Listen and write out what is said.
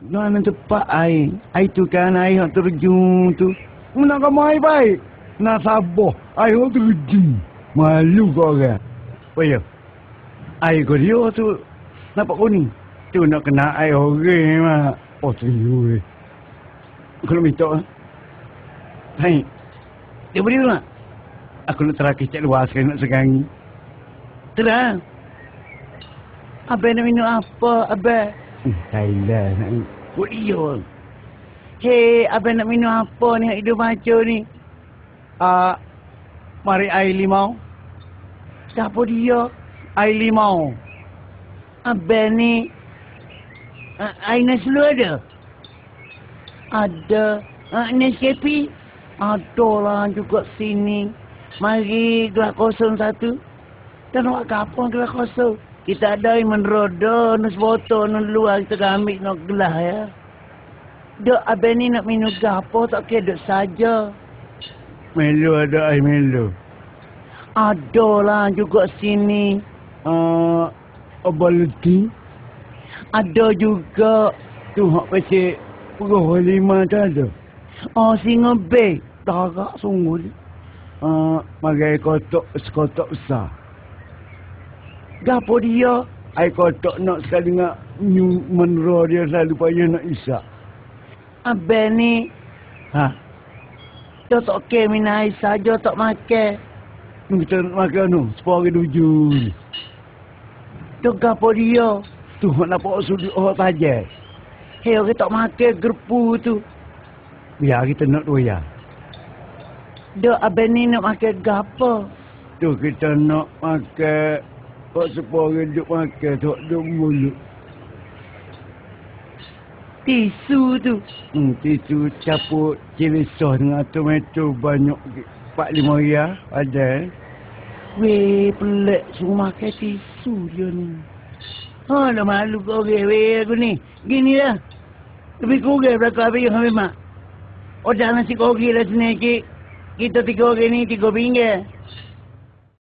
Mana tempat air? Air tu kan air yang terjun tu. Mana kamu air baik? Nak sabar. Air yang terjun. Malu kau orang. Oh ya. Air kau dia tu. Nampak kuning. Tu nak kena air orang mah. Oh teriu eh. Kalau minta. Hai. Dia beri tak? Aku nak terakhir cek luar sekali nak segangi. Terang. Abang nak minum apa, Abang? Thailand nak iya. Hei, Abang nak minum apa ni, hidup macam ni? Ah, mari air limau. Siapa dia? Air limau. Abang ni, uh, air Neslu ada? Ada. Uh, Nescafe? Ada lah juga sini. Mari gelas kosong satu. Dan nak kapal gelas kosong. Kita ada yang meneroda, nak sebotol, nak luar, kita akan ambil nak gelas ya. Dok, abang ni nak minum gapo tak kira dok saja. Melo ada air Melo. Ada lah juga sini. Uh, Obalti. Ada juga. Tu hak pasal puluh lima tu ada. Oh, singa B. Tarak sungguh. Uh, magai kotak sekotak besar. Gapo dia? Air kotak nak sekali nak nyu menro dia selalu payah nak isak. Abang ni. Ha? Dia tak ke minum air saja tak makan. Kita nak makan nu. Sepuluh hari tujuh. Dia gapo dia? Tu nak nampak sudi orang saja. Hei, orang tak makan gerpu tu. Biar kita nak doya. Dia abang ni nak makan gapo? Tu kita nak makan Kok sepuluh orang duduk makan, tak duduk mulut. Tisu tu. Hmm, tisu caput cilisah dengan tomato banyak. Empat lima ya ada. Weh, pelik semua makan tisu dia ni. Ha, dah malu kau orang, weh aku ni. Gini lah. Lebih kurang berapa habis yang habis mak. Oh, jangan nasi kogi lah sini. Kita tiga orang ni, tiga pinggir.